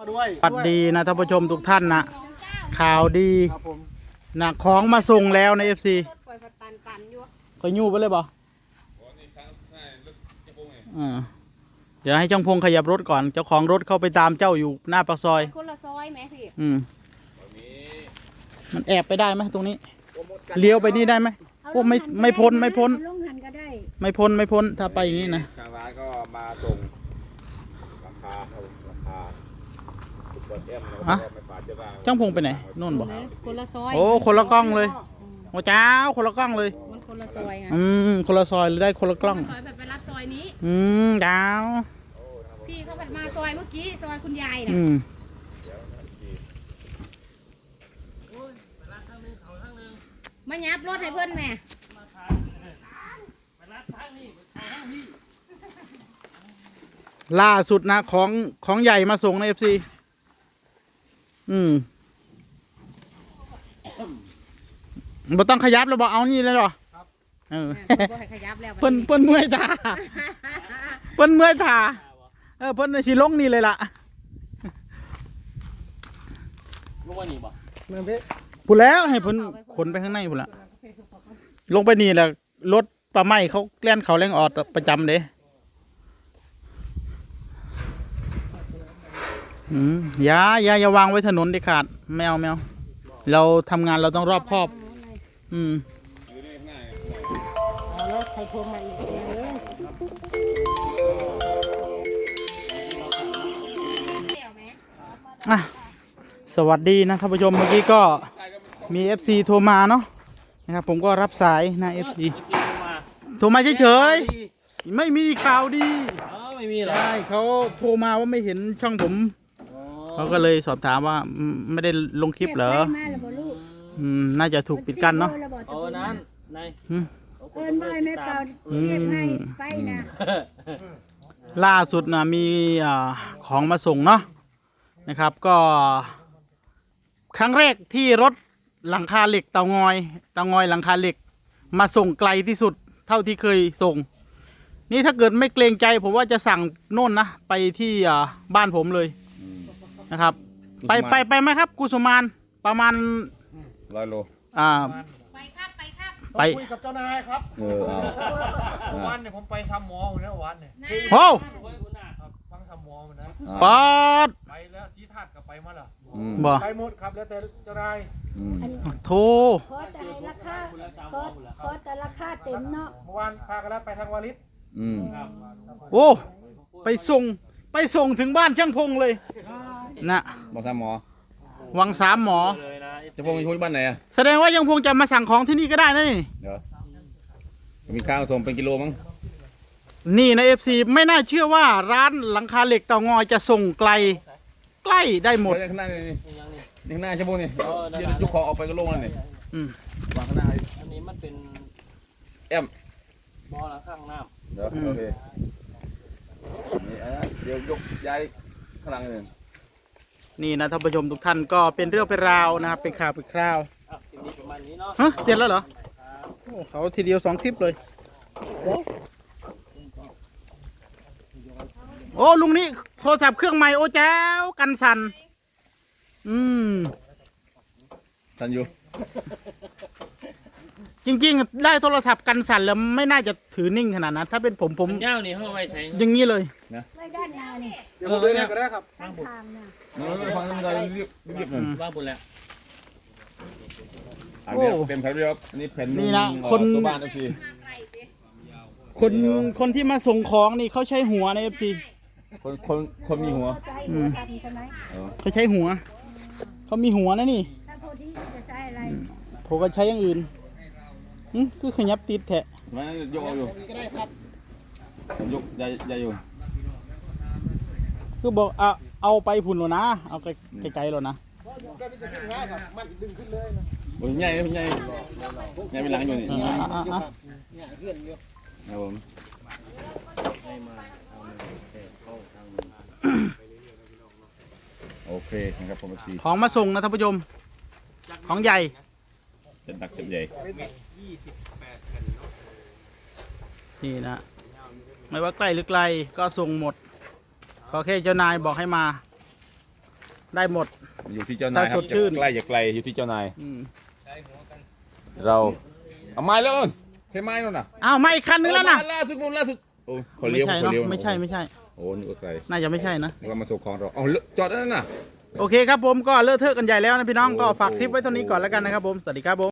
มาด้วยสวัสดีนะท่านผู้ชมทุกท่านนะข่าวดีครับผมนะของมาส่งแล้วในเอฟซีปล่อยตันตันอยู่ก็ยู่ไปเลยบ่อ่าเดี๋ยวให้ช่างพงขยับรถก่อน เจ้าของรถเข้าไปตามเจ้าอยู่หน้าปากซอย คนละซอยไหมพี่อืมมันแอบไปได้ไหมตรงนี้ เลี้ยวไปนี่ได้ไหมโอ้ไม่ไม่พ้นไม่พ้น ลงหันก็ได้ ไม่พ้นไม่พ้นถ้าไปอย่างนี้นะ ทางร้านก็มาส่งราคาครับราคา ทุกคนเอ็มแล้วก็ไม่ฝาดเจะบ้างช่างพงไปไหนนู่นบ่คนละซอยโอ้คนละกล้องเลยโอ้เจ้าคนละกล้องเลย มันคนละซอยไงอืมคนละซอยเลยได้คนละกล้องซอยแบบไปรับซอยนี้ อืมเจ้าพี่เขาแบบมาซอยเมื่อกี้ซอยคุณยายน่ะอืมมายับรถให้เพื่อนแม่ล่าสุดนะของของใหญ่มาส่งในเอฟซี อืมบ่ต้องขยับแล้วบ่เอานี่เลยเหรอเออบ่ให้ขยับแล้วเพิ่นเพิ่นเมื่อยตาเพิ่นเมื่อยตาเออเพิ่นน่ะสิลงนี่เลยล่ะเมืองเพชรพูดแล้วให้เพิ่นขนไปข้างในพูดละลงไปนี่แหละรถปลาไหม้เขาแล่นเขาแรงออดประจำเด้ อืมอย่าอย่าอย่าวางไว้ถนนเด็ดขาดไม่เอาไม่เอาเราทำงานเราต้องรอบคอบ อืม เอารถใครโทรมาอีกเลยแล้วแม่อะสวัสดีนะท่านผู้ชมเมื่อกี้ก็มี FC โทรมาเนาะนะครับผมก็รับสายนะ FC โทรมาเฉยๆ ไม่มีข่าวดี อ๋อไม่มีเหรอใช่เขาโทรมาว่าไม่เห็นช่องผม เขาก็เลยสอบถามว่าอืมไม่ได้ลงคลิปเหรอเก็บไว้มาแล้วบ่ลูกอืมน่าจะถูกปิดกั้นเนาะ เอาอันนั้นนายอืมเอิ้นบ่อยไม่เป่าเรียกให้ไปนะล่าสุดนะมีอ่าของมาส่งเนาะนะครับก็ ครั้งแรกที่รถหลังคาเหล็กเตางอยเตางอยหลังคาเหล็ก มาส่งไกลที่สุดเท่าที่เคยส่ง นี่ถ้าเกิดไม่เกรงใจผมว่าจะสั่งโน่นนะไปที่อ่าบ้านผมเลย นะครับ ไปไปไปไหมครับกุสมานประมาณร้อยโลอ่า ไปครับไปครับไป คุยกับเจ้านายครับเออเอาวันเนี่ยผมไปซ้ำหมออยู่นะวันเนี่ยนะโอ้ครับฟังซ้ำหมออยู่นะปอดไปแล้วสีธาตุกับไปมาล่ะอืมบ่ไปหมดครับแล้วแต่เจ้านายอืมโทขอแต่ให้ราคาขอขอแต่ราคาเต็มเนาะเมื่อวานพากันแล้วไปทางวาริศอืมโอ้ ไปส่งไปส่งถึงบ้านช่างพงเลย นะบอกซ้ำหมอวังสามหมอ เลยนะจะพงไปช่วยบ้านไหนอะแสดงว่ายังพงจะมาสั่งของที่นี่ก็ได้นะนี่ เดี๋ยวมีข้าวส่งเป็นกิโลมั้งนี่นะเอฟซีไม่น่าเชื่อว่าร้านหลังคาเหล็กเตางอยจะส่งไกล ใกล้ได้หมดไว้ข้างหน้านี่นี่ยังนี่นี่ข้างหน้าใช่พวกนี่เออนั่นยืน่ะดยกคอออกไปก็ลงแล้วนี่อืม วางข้างหน้าอันนี้มันเป็นแอมบ่อละข้างน้เดี๋ยวโอเคนี่อะเดี๋ยวยกย้ายข้างหลังเลย นี่นะท่านผู้ชมทุกท่านก็เป็นเรื่องเป็นราวนะครับ เป็นข่าวเป็นคราวำอะคลิปนี้ประมาณนี้เนาะฮะเสร็จแล้วเหรอโอ้เขาทีเดียวสองคลิปเลย โอ้ลุงนี่โทรศัพท์เครื่องใหม่โอ้แจ้วกันสันอืมทันอยู่ จริงๆ ได้โทรศัพท์กันสั่นแล้วไม่น่าจะถือนิ่งขนาดนั้นถ้าเป็นผมผมมันยาวนี่ห้องไว้ใช้อย่างนี้เลยไว้ด้านหน้านี่ เดี๋ยวผมเดินก็ได้ครับ ข้างทางน่ะน้อง ฟังน้ำมันรีบรีบหน่อยว่าบุญแล้วอันนี้เป็นแผ่นเรียบอันนี้แผ่นนี่นะเอ่อคน ตัวบ้านเอฟซีมาไกลสิคนคนที่มาส่งของนี่เขาใช้หัวในเอฟซีคนคนคนมีหัวใส่หัวกันใช่ไหมเขาใช้หัว เขามีหัวนะนี่ถ้าพอดีจะใส่อะไรผมก็ใช้อย่างอื่นอืมคือขยับติดแทะมันยกเอาอยู่ยกใหญ่ใหญ่อยู่คือบอกเอา เอาไปพุ่นแล้วนะ เอาไกลๆแล้วนะแกมีแต่ขึ้นง่ายครับมันดึงขึ้นเลยนะโอ้ยใหญ่ใหญ่ใหญ่เป็นหลังอยู่นี่อ่าอ่าอ่าเนี่ยเพื่อนเยอะครับผมโอเคนะครับผมทีของมาส่งนะท่านผู้ชมของใหญ่จัดหนักจัดใหญ่นี่นะ ไม่ว่าใกล้หรือไกลก็ส่งหมด ขอแค่เจ้านายบอกให้มา ได้หมด อยู่ที่เจ้านายครัถ้าบสดชื่นใกล้จะไกลอยู่ที่เจ้านาย อืมเราเอาไม้แล้วเอิ้นใช่ไม้นั่นน่ะอ้าวมาอีกคันนึงแล้วนะเอามาล่าสุดนู่นล่าสุดโอ้คนไม่เลี้ยวใช่คนเนาะเลี้ยวไม่ใช่ไม่ใช่ โอ้นี่ก็ไกลน่าจะไม่ใช่นะเรามาส่งของเราเอาจอดนั่นน่ะ โอเคครับผมก็เลอะเทอะกันใหญ่แล้วนะพี่น้องก็ฝากคลิปไว้เท่านี้ก่อนแล้วกันนะครับผมสวัสดีครับผม